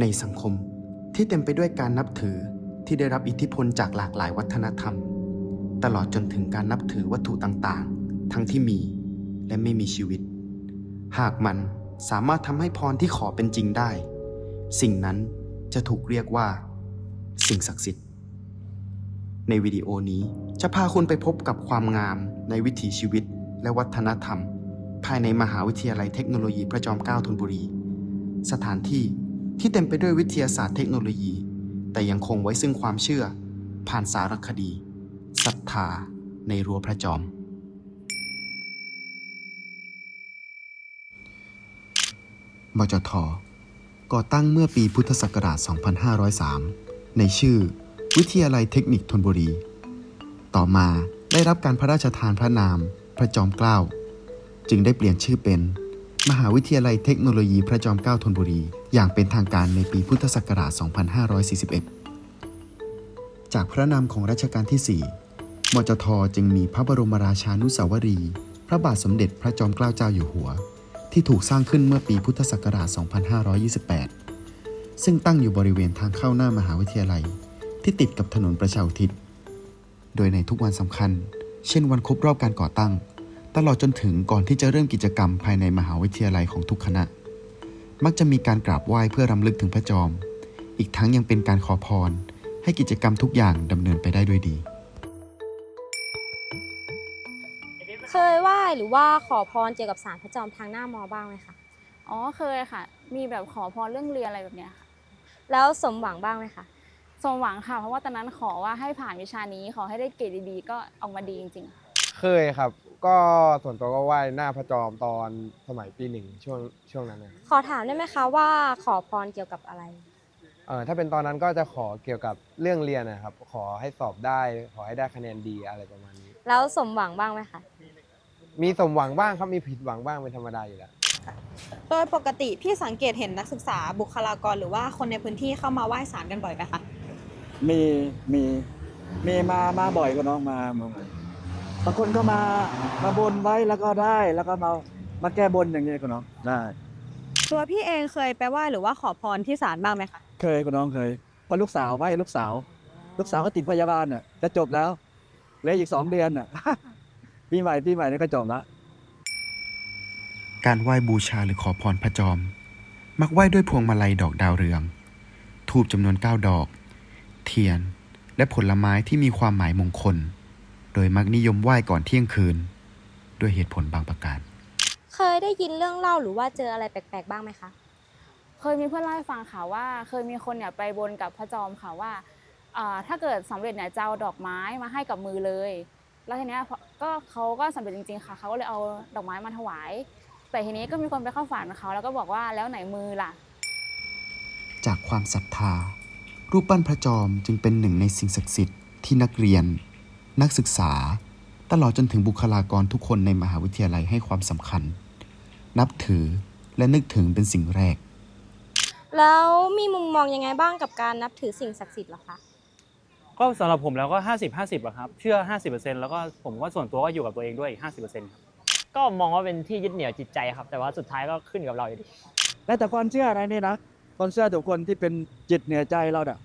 ในสังคมที่เต็มไปด้วยการนับถือที่ได้รับอิทธิพลจากหลากหลายวัฒนธรรม ตลอดจนถึงการนับถือวัตถุต่างๆ ทั้งที่มีและไม่มีชีวิต หากมันสามารถทำให้พรที่ขอเป็นจริงได้ สิ่งนั้นจะถูกเรียกว่า สิ่งศักดิ์สิทธิ์ ในวิดีโอนี้จะพาคุณไปพบกับความงามในวิถีชีวิตและวัฒนธรรม ภายในมหาวิทยาลัยเทคโนโลยีพระจอมเกล้าธนบุรี สถานที่ ที่เต็มไปด้วยวิทยาศาสตร์เทคโนโลยี แต่ยังคงไว้ซึ่งความเชื่อ ผ่านสารคดีศรัทธาในรั้วพระจอม บจท ก่อตั้งเมื่อปีพุทธศักราช 2503 ในชื่อ วิทยาลัยเทคนิคธนบุรี ต่อมาได้รับการพระราชทานพระนาม พระจอมเกล้า จึงได้เปลี่ยนชื่อเป็น มหาวิทยาลัยเทคโนโลยีพระจอมเกล้าธนบุรี อย่างเป็นทางการในปีพุทธศักราช 2541 จากพระนามของรัชกาลที่ 4 มจทจึงมีพระบรมราชานุสาวรี พระบาทสมเด็จพระจอมเกล้าเจ้าอยู่หัว ที่ถูกสร้างขึ้นเมื่อปีพุทธศักราช 2528 ซึ่งตั้งอยู่บริเวณทางเข้าหน้ามหาวิทยาลัย ที่ติดกับถนนประชาอุทิศ โดยในทุกวันสำคัญ เช่นวันครบรอบการก่อตั้ง ตลอดจนถึงก่อนที่จะเริ่มกิจกรรมภายในมหาวิทยาลัยของทุกคณะ มักจะมีการกราบไหว้เพื่อรำลึกถึงพระจอม อีกทั้งยังเป็นการขอพร ให้กิจกรรมทุกอย่างดำเนินไปได้ด้วยดี เคยไหว้หรือว่าขอพรเกี่ยวกับสารพระจอมทางหน้ามอบ้างไหมคะ อ๋อเคยค่ะ มีแบบขอพรเรื่องเรียนอะไรแบบเนี้ยค่ะแล้วสมหวังบ้างไหมคะ สมหวังค่ะ เพราะว่าตอนนั้นขอว่าให้ผ่านวิชานี้ขอให้ได้เกรดดีๆ ก็ออกมาดีจริงๆค่ะ เคยครับ ก็ส่วนตัวก็ไหว้หน้าพระจอมตอนสมัยปีหนึ่งช่วงช่วงนั้นนะขอถามได้ไหมคะว่าขอพรเกี่ยวกับอะไร เออถ้าเป็นตอนนั้นก็จะขอเกี่ยวกับเรื่องเรียนนะครับ ขอให้สอบได้ ขอให้ได้คะแนนดีอะไรประมาณนี้ แล้วสมหวังบ้างไหมคะ มีสมหวังบ้างครับมีผิดหวังบ้างเป็นธรรมดาอยู่แล้ว โดยปกติพี่สังเกตเห็นนักศึกษาบุคลากรหรือว่าคนในพื้นที่เข้ามาไหว้ศาลกันบ่อยไหมคะ มีมีมีมามาบ่อยก็น้องมามาบ่อย บางคนก็มามาบนไว้แล้วก็ได้แล้วก็มามาแก้บนอย่างเงี้ยก็น้องได้ตัวพี่เองเคยไปไหว้หรือว่าขอพรที่ศาลบ้างไหมคะเคยก็น้องเคยเพอลูกสาวไหว้ลูกสาว ลูกสาวก็ติดพยาบาลน่ะจะจบแล้วเหลืออีกสองเดือนน่ะ ปีใหม่ปีใหม่นี่ก็จบละการไหว้บูชาหรือขอพรพระจอม มักไหว้ด้วยพวงมาลัยดอกดาวเรืองทูบจำนวน 9 ดอก เทียน และผลไม้ที่มีความหมายมงคล โดยมักนิยมไหว้ก่อนเที่ยงคืน ด้วยเหตุผลบางประการ เคยได้ยินเรื่องเล่าหรือว่าเจออะไรแปลกๆ บ้างไหมคะ เคยมีเพื่อนเล่าให้ฟังค่ะว่า เคยมีคนเนี่ยไปบนกับพระจอมค่ะว่าอ่าถ้าเกิดสำเร็จเนี่ยจะเอาดอกไม้มาให้กับมือเลย แล้วทีเนี้ยพอก็เขาก็สำเร็จจริงๆค่ะเขาก็เลยเอาดอกไม้มาถวาย แต่ทีนี้ก็มีคนไปเข้าฝันเขาแล้วก็บอกว่าแล้วไหนมือล่ะ จากความศรัทธา รูปปั้นพระจอมจึงเป็นหนึ่งในสิ่งศักดิ์สิทธิ์ที่นักเรียน นักศึกษา ตลอดจนถึงบุคลากรทุกคนในมหาวิทยาลัยให้ความสำคัญ นับถือและนึกถึงเป็นสิ่งแรก แล้วมีมุมมองยังไงบ้างกับการนับถือสิ่งศักดิ์สิทธิ์เหรอคะ ก็สำหรับผมแล้วก็ 50 50อะครับ เชื่อ 50%แล้วก็ผมก็ส่วนตัวก็อยู่กับตัวเองด้วยอีก 50%ครับ ก็มองว่าเป็นที่ยึดเหนี่ยวจิตใจครับ แต่ว่าสุดท้ายก็ขึ้นกับเราอยู่ดี แล้วแต่ความเชื่ออะไรนี่นะความเชื่อทุกคนที่เป็นจิตเหนือใจเราเนี่ย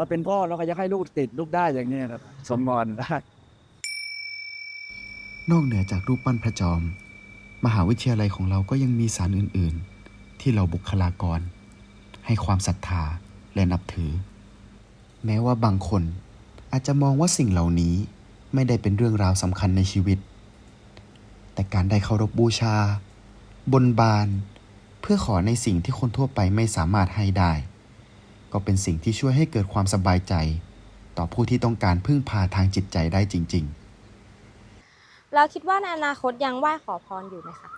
เราเป็นพ่อเราก็อยากให้ลูกติดลูกได้อย่างเงี้ยนะสมมรได้นอกเหนือจากรูปปั้นพระจอม มหาวิทยาลัยของเราก็ยังมีสารอื่น ๆ ที่เราบุคลากร ให้ความศรัทธาและนับถือ แม้ว่าบางคนอาจจะมองว่าสิ่งเหล่านี้ไม่ได้เป็นเรื่องราวสำคัญในชีวิต แต่การได้เคารพบูชา บนบาน เพื่อขอในสิ่งที่คนทั่วไปไม่สามารถให้ได้ ก็เป็นสิ่งที่ช่วยให้เกิดความสบายใจ ต่อผู้ที่ต้องการพึ่งพาทางจิตใจได้จริงๆแล้วคิดว่าในอนาคตยังไหว้ขอพรอยู่ไหมคะ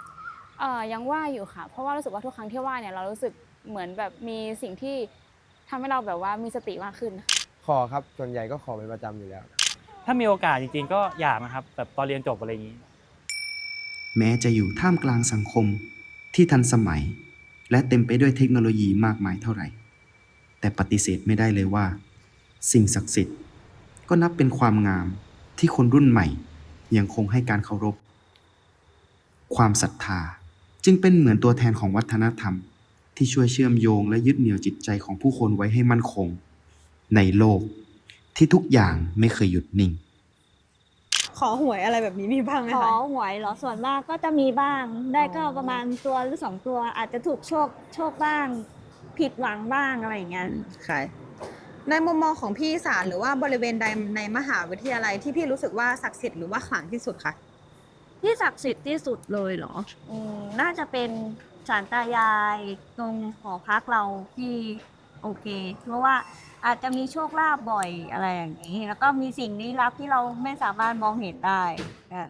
เอ่อยังไหว่าอยู่ค่ะ เพราะว่ารู้สึกว่าทุกครั้งที่ไหว่าเนี่ยเรารู้สึกเหมือนแบบมีสิ่งที่ทำให้เราแบบว่ามีสติมากขึ้นค่ะขอครับ ส่วนใหญ่ก็ขอเป็นประจำอยู่แล้ว ถ้ามีโอกาสจริงๆ ก็อยากนะครับ แบบตอนเรียนจบอะไรอย่างนี้ แม้จะอยู่ท่ามกลางสังคมที่ทันสมัย และเต็มไปด้วยเทคโนโลยีมากมายเท่าไหร่ แต่ปฏิเสธไม่ได้เลยว่า สิ่งศักดิ์สิทธิ์ ก็นับเป็นความงามที่คนรุ่นใหม่ยังคงให้การเคารพ ความศรัทธาจึงเป็นเหมือนตัวแทนของวัฒนธรรม ที่ช่วยเชื่อมโยงและยึดเหนี่ยวจิตใจของผู้คนไว้ให้มั่นคง ในโลกที่ทุกอย่างไม่เคยหยุดนิ่ง ขอหวยอะไรแบบนี้มีบ้างไหมขอคะหวยเหรอส่วนมากก็จะมีบ้าง ได้ก็ประมาณตัวหรือสองตัวอาจจะถูกโชคโชคบ้าง ผิดหวังบ้างอะไรอย่างเงี้ย ค่ะ ในมุมมองของพี่สารหรือว่าบริเวณใดในมหาวิทยาลัยที่พี่รู้สึกว่าศักดิ์สิทธิ์หรือว่าขลังที่สุดคะที่ศักดิ์สิทธิ์ที่สุดเลยเหรอ อืมน่าจะเป็นศาลตายายตรงหอพักเราที่โอเค เพราะว่าอาจจะมีโชคลาภบ่อยอะไรอย่างนี้ แล้วก็มีสิ่งลี้ลับที่เราไม่สามารถมองเห็นได้อะ